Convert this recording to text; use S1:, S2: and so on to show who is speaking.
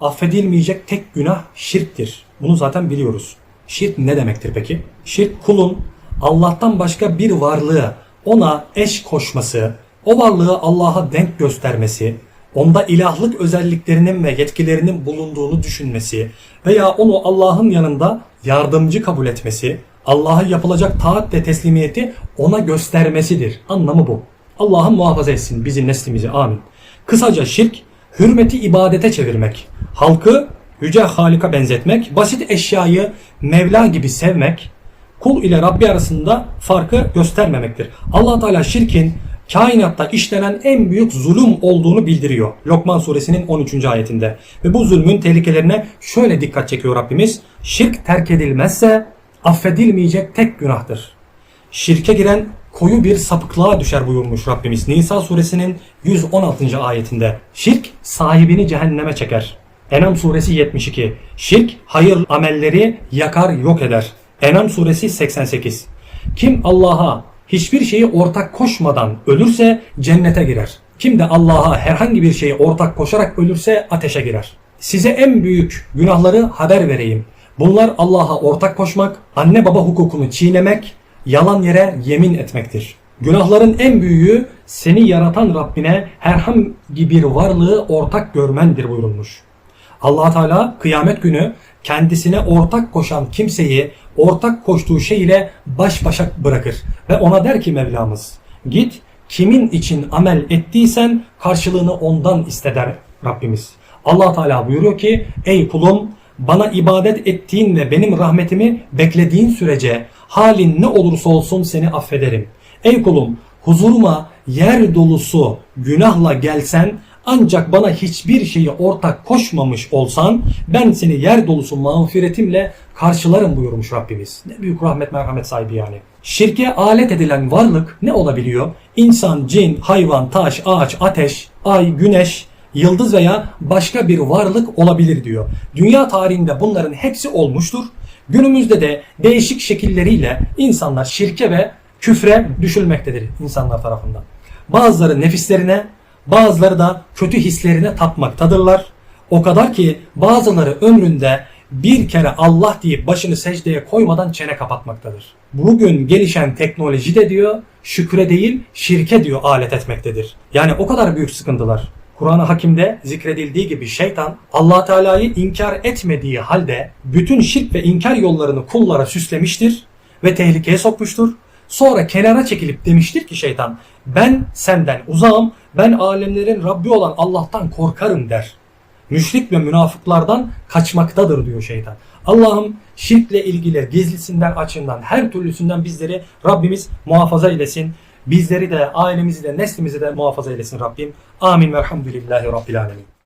S1: affedilmeyecek tek günah şirktir. Bunu zaten biliyoruz. Şirk ne demektir peki? Şirk kulun Allah'tan başka bir varlığı ona eş koşması, o varlığı Allah'a denk göstermesi, onda ilahlık özelliklerinin ve yetkilerinin bulunduğunu düşünmesi veya onu Allah'ın yanında yardımcı kabul etmesi, Allah'a yapılacak taat ve teslimiyeti ona göstermesidir. Anlamı bu. Allah'ın muhafaza etsin bizim neslimizi. Amin. Kısaca şirk, hürmeti ibadete çevirmek, halkı yüce Halik'a benzetmek, basit eşyayı Mevla gibi sevmek, kul ile Rabbi arasında farkı göstermemektir. allah Teala şirkin kainatta işlenen en büyük zulüm olduğunu bildiriyor. Lokman suresinin 13. ayetinde. Ve bu zulmün tehlikelerine şöyle dikkat çekiyor Rabbimiz. Şirk terk edilmezse affedilmeyecek tek günahtır. Şirke giren koyu bir sapıklığa düşer buyurmuş Rabbimiz. Nisa suresinin 116. ayetinde. Şirk sahibini cehenneme çeker. Enam suresi 72. Şirk hayır amelleri yakar yok eder. Enam suresi 88. Kim Allah'a hiçbir şeyi ortak koşmadan ölürse cennete girer. Kim de Allah'a herhangi bir şeyi ortak koşarak ölürse ateşe girer. Size en büyük günahları haber vereyim. Bunlar Allah'a ortak koşmak, anne baba hukukunu çiğnemek, yalan yere yemin etmektir. Günahların en büyüğü seni yaratan Rabbine herhangi bir varlığı ortak görmendir buyurulmuş. Allah Teala kıyamet günü kendisine ortak koşan kimseyi ortak koştuğu şey ile baş başa bırakır. Ve ona der ki Mevlamız git kimin için amel ettiysen karşılığını ondan iste der Rabbimiz. allah Teala buyuruyor ki ey kulum bana ibadet ettiğin ve benim rahmetimi beklediğin sürece halin ne olursa olsun seni affederim. Ey kulum huzuruma yer dolusu günahla gelsen ancak bana hiçbir şeyi ortak koşmamış olsan ben seni yer dolusu mağfiretimle karşılarım buyurmuş Rabbimiz. Ne büyük rahmet merhamet sahibi yani. Şirke alet edilen varlık ne olabiliyor? İnsan, cin, hayvan, taş, ağaç, ateş, ay, güneş, yıldız veya başka bir varlık olabilir diyor. Dünya tarihinde bunların hepsi olmuştur. Günümüzde de değişik şekilleriyle insanlar şirke ve küfre düşülmektedir insanlar tarafından. Bazıları nefislerine, bazıları da kötü hislerine tapmaktadırlar. O kadar ki bazıları ömründe bir kere Allah deyip başını secdeye koymadan çene kapatmaktadır. Bugün gelişen teknoloji de diyor şükre değil şirke diyor alet etmektedir. Yani o kadar büyük sıkıntılar. Kur'an-ı Hakim'de zikredildiği gibi şeytan Allah Teala'yı inkar etmediği halde bütün şirk ve inkar yollarını kullara süslemiştir ve tehlikeye sokmuştur. Sonra kenara çekilip demiştir ki şeytan ben senden uzağım ben alemlerin Rabbi olan Allah'tan korkarım der. Müşrik ve münafıklardan kaçmaktadır diyor şeytan. Allah'ım şirkle ilgili gizlisinden açığından her türlüsünden bizleri Rabbimiz muhafaza eylesin. Bizleri de ailemizi de neslimizi de muhafaza eylesin Rabbim. Amin ve elhamdülillahi Rabbil alemin.